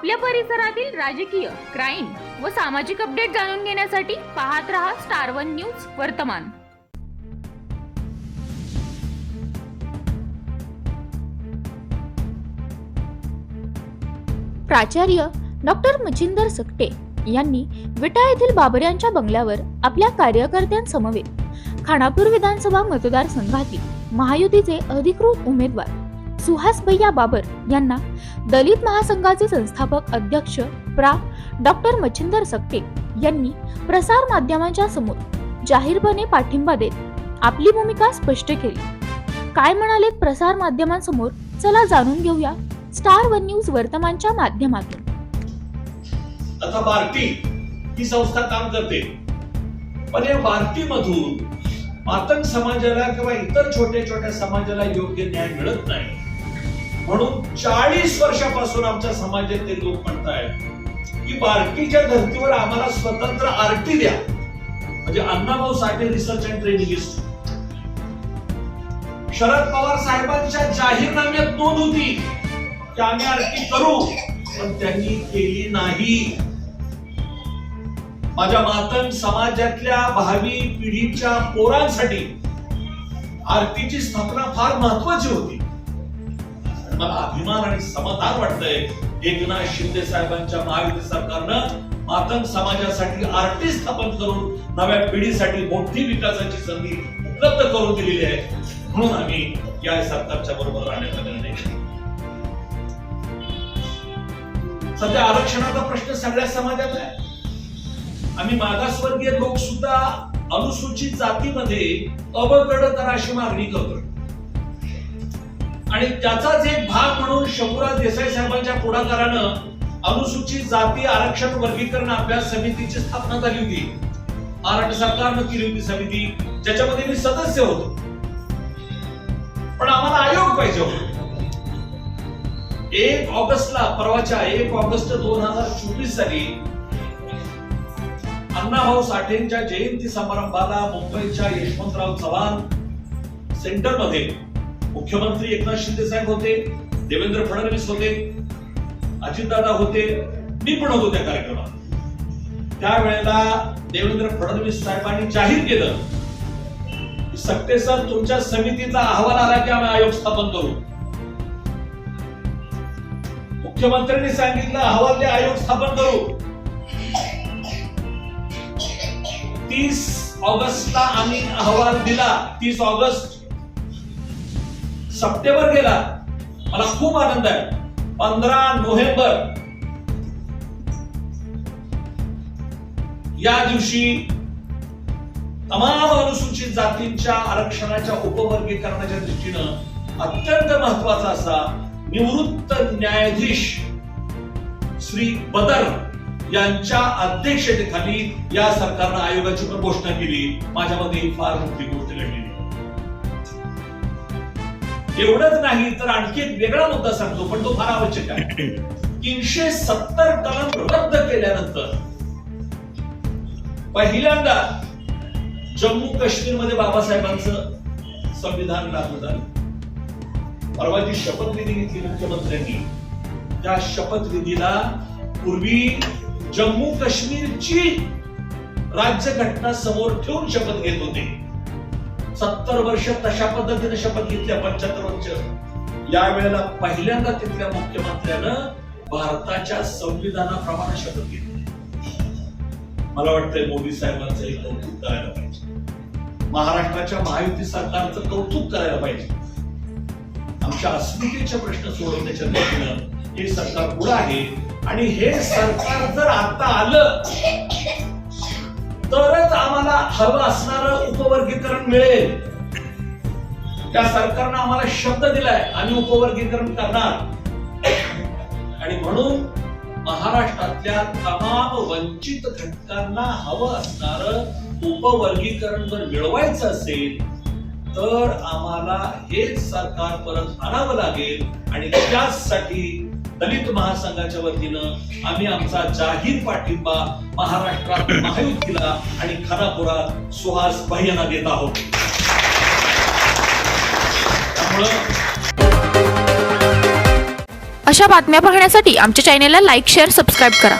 आपल्या परिसरातील राजकीय क्राईम व सामाजिक अपडेट जाणून घेण्यासाठी पाहत रहा स्टार वन न्यूज वर्तमान. प्राचार्य डॉक्टर मचिंदर सकटे यांनी विटा येथील बाबर यांच्या बंगल्यावर आपल्या कार्यकर्त्यांसमवेत खानापूर विधानसभा मतदारसंघातील महायुतीचे अधिकृत उमेदवार सुहास भैया बाबर यांना दलित महासंघाचे संस्थापक अध्यक्ष प्रा. डॉक्टर मच्छिंदर सकटे यांनी प्रसार माध्यमांच्या समोर जाहीरपणे पाठिंबा देत आपली भूमिका स्पष्ट केली. काय म्हणाले प्रसार माध्यमांसमोर? चला जाणून घेऊया स्टार वन न्यूज वर्तमानच्या माध्यमातून. आता भारती ही संस्था काम करते. पण या बार्टी मधून मातंग समाजाला किंवा इतर छोट्या छोट्या समाजाला योग्य न्याय मिळत नाही. म्हणून चाळीस वर्षापासून आमच्या समाजातील लोक म्हणतायत की बार्टीच्या धर्तीवर आम्हाला स्वतंत्र आरटी द्या. म्हणजे Annabhau Sathe research and training institute. Sharad Pawar साहेबांच्या जाहीरनाम्यात नोंद होती की आम्ही आरटी करू पण त्यांनी केली नाही. माझ्या मातंग समाजातल्या भावी पिढीच्या पोरांसाठी आरतीची स्थापना फार महत्वाची होती. मला अभिमान आणि समाधान वाटतंय एकनाथ शिंदे साहेबांच्या महायुती सरकारनं मातंग समाजासाठी आरटी स्थापन करून नव्या पिढीसाठी मोठी विकासाची संधी उपलब्ध करून दिलेली आहे. म्हणून आम्ही या सरकारच्या बरोबर राहण्याचा निर्णय घेतला. सध्या आरक्षणाचा प्रश्न सगळ्या समाजात आहे. आम्ही मागासवर्गीय लोक सुद्धा अनुसूचित जातीमध्ये अबगड करा अशी मागणी करतो आणि त्याचाच एक भाग म्हणून शंभूराज देसाई साहेबांच्या पुढाकारानं अनुसूचित जाती आरक्षण वर्गीकरण अभ्यास समितीची स्थापना झाली होती. महाराष्ट्र सरकारनं केली होती समिती. ज्याच्यामध्ये मी सदस्य होतो. पण आम्हाला आयोग पाहिजे होतो. एक ऑगस्टला परवाच्या एक ऑगस्ट दोन हजार चोवीस साली अण्णाभाऊ साठेंच्या जयंती समारंभाला मुंबईच्या यशवंतराव चव्हाण सेंटरमध्ये मुख्यमंत्री एकनाथ शिंदे साहेब होते देवेंद्र फडणवीस होते अजितदादा होते मी पण होतो त्या कार्यक्रमात. त्यावेळेला देवेंद्र फडणवीस साहेबांनी जाहीर केलं की तुमच्या समितीचा अहवाल आला की आम्ही आयोग स्थापन करू. मुख्यमंत्र्यांनी सांगितलं अहवाल ते आयोग स्थापन करू. तीस ऑगस्टला आम्ही अहवाल दिला. तीस ऑगस्ट सप्टेंबर गेला. मला खूप आनंद आहे. पंधरा नोव्हेंबर. या दिवशी तमाम अनुसूचित जातींच्या आरक्षणाच्या उपवर्गीकरणाच्या दृष्टीनं अत्यंत महत्त्वाचा असा निवृत्त न्यायाधीश श्री बदर यांच्या अध्यक्षतेखाली या सरकारनं आयोगाची पण घोषणा केली. माझ्यामध्ये ही फार मोठी गोष्ट घडली. एवढंच नाही तर आणखी एक वेगळा मुद्दा सांगतो पण तो फार आवश्यक आहे. तीनशे सत्तर कलम रद्द केल्यानंतर पहिल्यांदा जम्मू काश्मीरमध्ये बाबासाहेबांचं संविधान लागू झालं. परवा जी शपथविधी घेतली मुख्यमंत्र्यांनी. त्या शपथविधीला पूर्वी जम्मू काश्मीरची राज्यघटना समोर ठेवून शपथ घेत होते. सत्तर वर्ष तशा पद्धतीने शपथ घेतल्या पंच्याहत्तर वर्ष यावेळेला पहिल्यांदा तिथल्या मुख्यमंत्र्यानं भारताच्या संविधानाप्रमाणे शपथ घेतली. मला वाटतंय मोदी साहेबांचं हे कौतुक करायला पाहिजे. महाराष्ट्राच्या महायुती सरकारचं कौतुक करायला पाहिजे. आमच्या अस्मितेचे प्रश्न सोडवण्याच्या दृष्टीनं हे सरकार पुढे आहे. आणि हे सरकार जर आता आलं तरच आम्हाला हवं असणारं उपवर्गीकरण मिळेल. त्या सरकारनं आम्हाला शब्द दिलाय आम्ही उपवर्गीकरण करणार. आणि म्हणून महाराष्ट्रातल्या तमाम वंचित घटकांना हवं असणार उपवर्गीकरण जर मिळवायचं असेल तर आम्हाला हेच सरकार परत आणावं लागेल. आणि त्यासाठी दलित महासंघाच्या वतीनं आम्ही आमचा जाहीर पाठिंबा महाराष्ट्रात महायुतीला आणि खानापुरात सुहास भैयांना देत आहोत. त्यामुळं अशा बातम्या पाहण्यासाठी आमच्या चॅनेलला लाईक शेअर सबस्क्राईब करा.